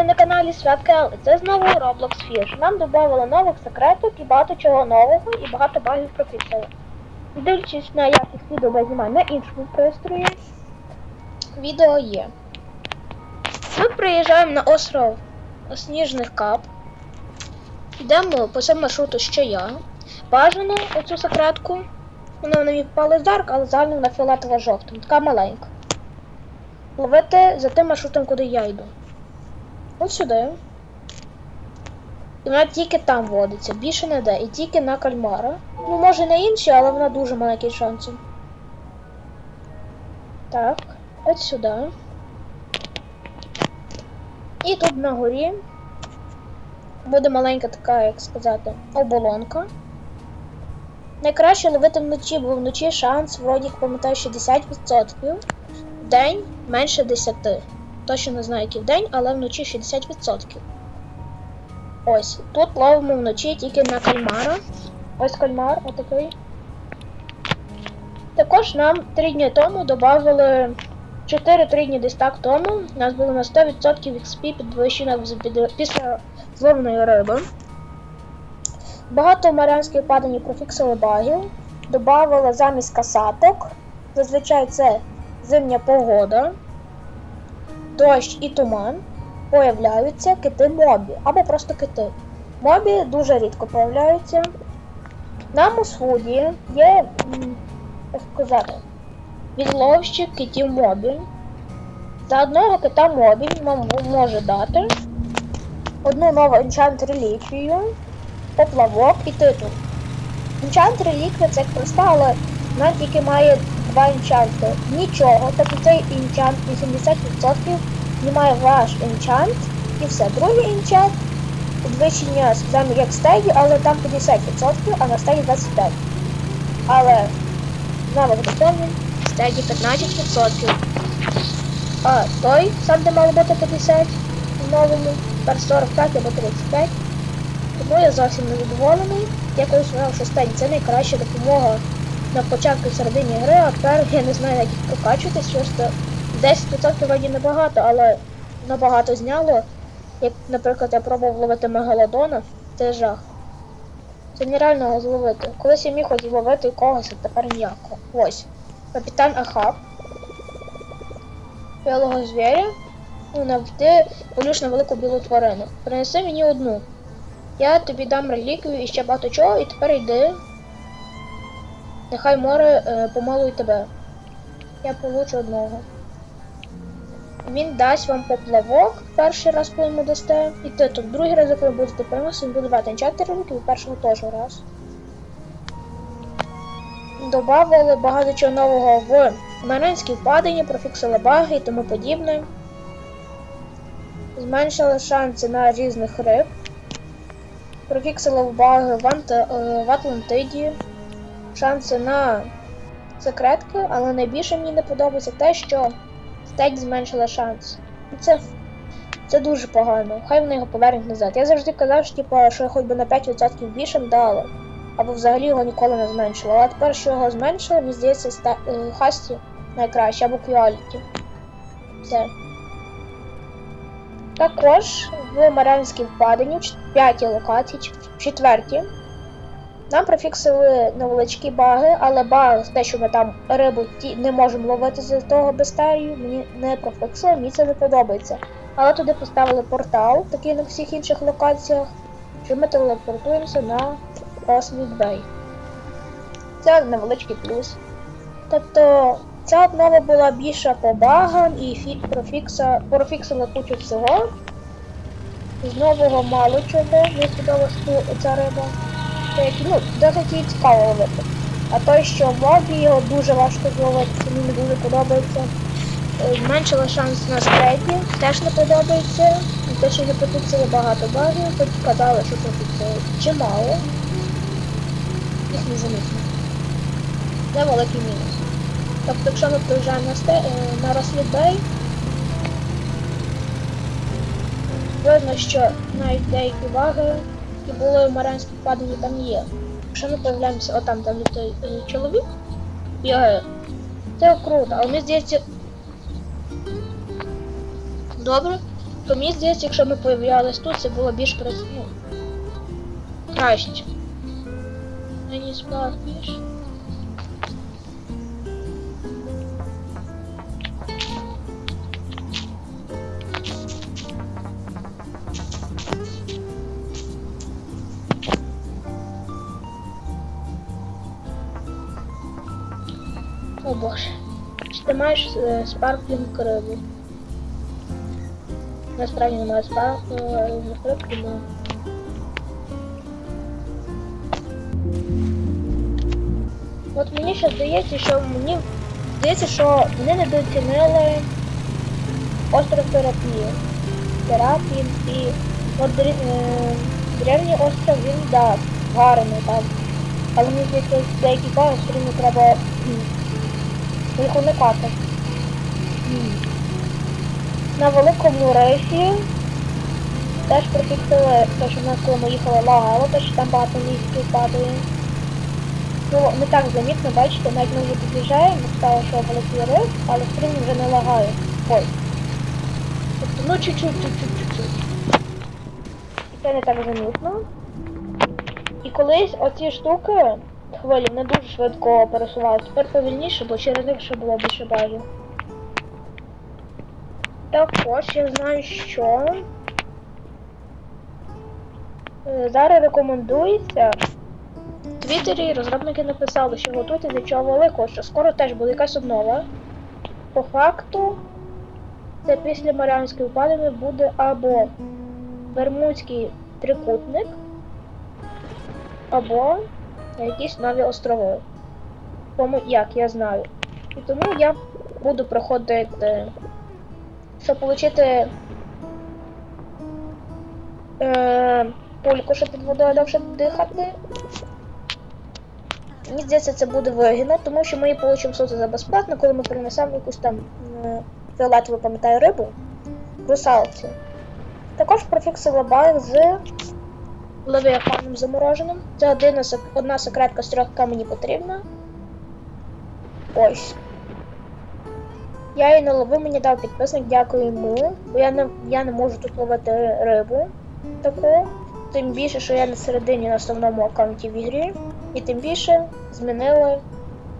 Ви на каналі Святка, це знову Roblox Fish. Нам додали нових секреток і багато чого нового і багато багів прописали. Дивлячись на якість відео я знімаю на іншому пристрої. Відео є. Ми приїжджаємо на остров Сніжних Кап. Йдемо по цьому маршруту, що я. Бажано оцю секретку. Вона на мені впала з але загально вона фіолетова жовта. Така маленька. Ловити за тим маршрутом, куди я йду. От сюди. І вона тільки там водиться, більше не де. І тільки на кальмара. Ну, може на інші, але вона дуже маленький шанси. Так, от сюди. І тут на горі буде маленька така, як сказати, оболонка. Найкраще ловити вночі, бо вночі шанс, вроді, пам'ятаю, 60%. В день менше 10. Точно не знаю, який в день, але вночі 60%. Ось, тут ловимо вночі тільки на кальмара. Ось кальмар, отакий. Також нам 3 дні тому додали 4-3 дні десь так тому. У нас було на 100% XP підвищено після зловленої риби. Багато маріанських падань профіксили багів. Добавили замість касаток. Зазвичай це зимня погода, дощ і туман. Появляються кити мобі або просто кити. Мобі дуже рідко появляються. На Мосфуді є, як сказати, відловщик китів мобі. За одного кита мобі вам може дати одну нову енчант реліквію, поплавок і титул. Енчант реліквія це як проста, але вона тільки має два енчанти. Нічого, тобто цей енчант 80% знімає ваш енчант і все. Другий енчант підвищення саме як стегі, але там 50%, а на стегі 25%. Але знову доповнень стегі 15%. А той, сам де мало бути 50 в новому, тепер 45 або 35. Тому я зовсім не задоволений. Я колись вважав, що стегі це найкраща допомога на початку середині гри, а тепер я не знаю, як їх прокачувати, що ж це 10% вроді небагато, але набагато зняло. Як, наприклад, я пробував ловити мегалодона, це жах. Це нереально його зловити. Колись я міг хоч зловити когось, а тепер ніякого. Ось. Капітан Ахаб. Білого звіря. Ну, навти полюш на велику білу тварину. Принеси мені одну. Я тобі дам реліквію і ще багато чого, і тепер йди. Нехай море е, помилує тебе. Я получу одного. Він дасть вам поплавок перший раз, коли йому дасте. І ти тут другий раз, коли будете приносити, він буде давати чотири реліквії, першого теж раз. Добавили багато чого нового в Маринські впадення, профіксили баги і тому подібне. Зменшили шанси на різних риб. Профіксили баги в, Ант... е, в Атлантиді. Шанси на секретки, але найбільше мені не подобається те, що стейк зменшила шанс. Це, це дуже погано. Хай вони його повернуть назад. Я завжди казав, що, типу, що хоч би на 5% більше б дали. Або взагалі його ніколи не зменшили. Але тепер, що його зменшили, мені здається, ста... е, хасті найкраще, або квіаліті. Все. Також в Маріанській впадині, в чет- п'ятій нам профіксили невеличкі баги, але баг, те, що ми там рибу не можемо ловити з того бестерію, мені не профіксили, мені це не подобається. Але туди поставили портал, такий на всіх інших локаціях, що ми телепортуємося на Освіт Бей. Це невеличкий плюс. Тобто ця обнова була більша по багам і профіксила кучу всього. З нового мало чого не сподобалась ця риба. Як, ну, досить цікаво ловити. А той, що мобі його дуже важко зловити, мені не дуже подобається. Е, Зменшила шанс на спреді, теж не подобається. Те, що не потицяли багато багів, хоч казали, що тут чимало. Їх не замітно. Це великий мінус. Тобто, якщо ми приїжджаємо на, сте, е, на Рослід Бей, видно, що навіть деякі ваги, які були в Маріанській там є. Якщо ми появляємося, отам там той е, чоловік бігає, це круто, але мені здається. Добре. То мені здається, якщо ми появлялись тут, це було більш ну, краще. Мені спав більш. О боже. Чи ти маєш е, спарклінг рибу? Насправді немає спарклінг рибки, але... От мені ще здається, що мені здається, що вони недооцінили остров терапії. Терапії і от е, древній остров він да, гарний там. Але мені здається, деякі пари все треба їх уникати. На великому рейсі теж прифіксили те, що в нас коли ми їхали лагало, те, що там багато місць падає. Ну, не так замітно, бачите, навіть ми вже під'їжджаємо, стало, що великий риф, але стрім вже не лагає. Ой. Тобто, ну чуть-чуть, чуть-чуть, чуть-чуть. І це не так замітно. І колись оці штуки, хвилі, не дуже швидко пересувалися. Тепер повільніше, бо через них ще було більше багів. Також я знаю, що е, зараз рекомендується в Твіттері розробники написали, що готуйте до чого великого, що скоро теж буде якась обнова. По факту, це після Маріанської впадини буде або Бермудський трикутник, або якісь нові острови. Тому як я знаю. І тому я буду проходити, щоб отримати е, пульку, щоб під водою довше дихати. Мені здається, це буде вигідно, тому що ми її получимо суто за безплатно, коли ми принесемо якусь там е, фіолетову, пам'ятаю, рибу русалці. Також профіксила баг з левіафаном замороженим. Це один, одна секретка з трьох, яка мені потрібна. Ось. Я її не ловив, мені дав підписник, дякую йому. Бо я не, я не можу тут ловити рибу таку. Тим більше, що я на середині на основному аккаунті в ігрі. І тим більше змінили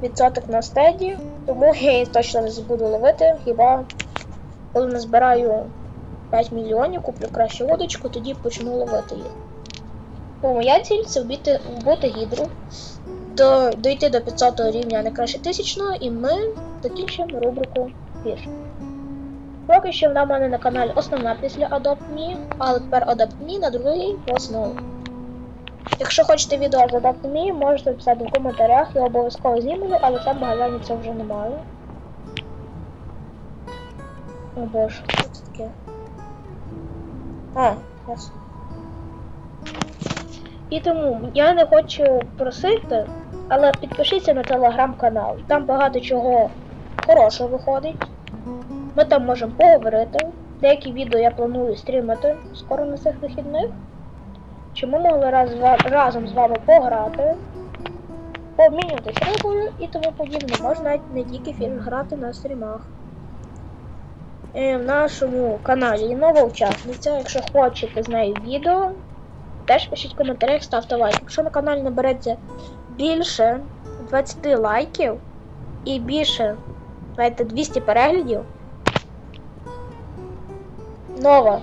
відсоток на стеді, тому я її точно не буду ловити. Хіба коли назбираю 5 мільйонів, куплю кращу водочку, тоді почну ловити їх. Бо моя ціль це вбити, вбити гідру, до, дойти до 500 рівня, а не краще тисячного, і ми закінчимо рубрику вірш. Поки що вона в мене на каналі основна після Adopt Me, але тепер Adopt Me на другий основу. Якщо хочете відео з Adopt Me, можете писати в коментарях, я обов'язково зніму, але там в Галяні це вже немає. О боже, що це таке? А, ясно. І тому я не хочу просити, але підпишіться на телеграм-канал. Там багато чого хорошого виходить. Ми там можемо поговорити. Деякі відео я планую стрімити скоро на цих вихідних. Чи ми могли раз, разом з вами пограти, помінятись рибою і тому подібне. Можна не тільки фільм грати на стрімах. Е, в нашому каналі нова учасниця. Якщо хочете з нею відео, теж пишіть в коментарях, ставте лайк. Якщо на каналі набереться більше 20 лайків і більше знаєте, 200 переглядів, нова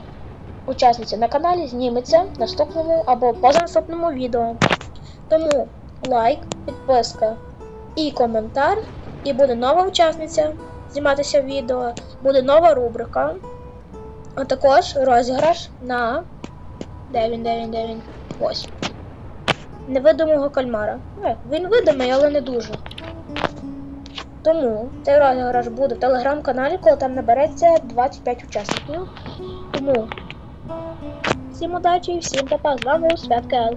учасниця на каналі зніметься в наступному або позанаступному відео. Тому лайк, підписка і коментар, і буде нова учасниця зніматися в відео, буде нова рубрика, а також розіграш на. Де він, де він, де він? Ось. Невидимого кальмара. Е, він видимий, але не дуже. Тому цей розіграш буде в телеграм-каналі, коли там набереться 25 учасників. Тому всім удачі і всім па-па, з вами Святка Ел.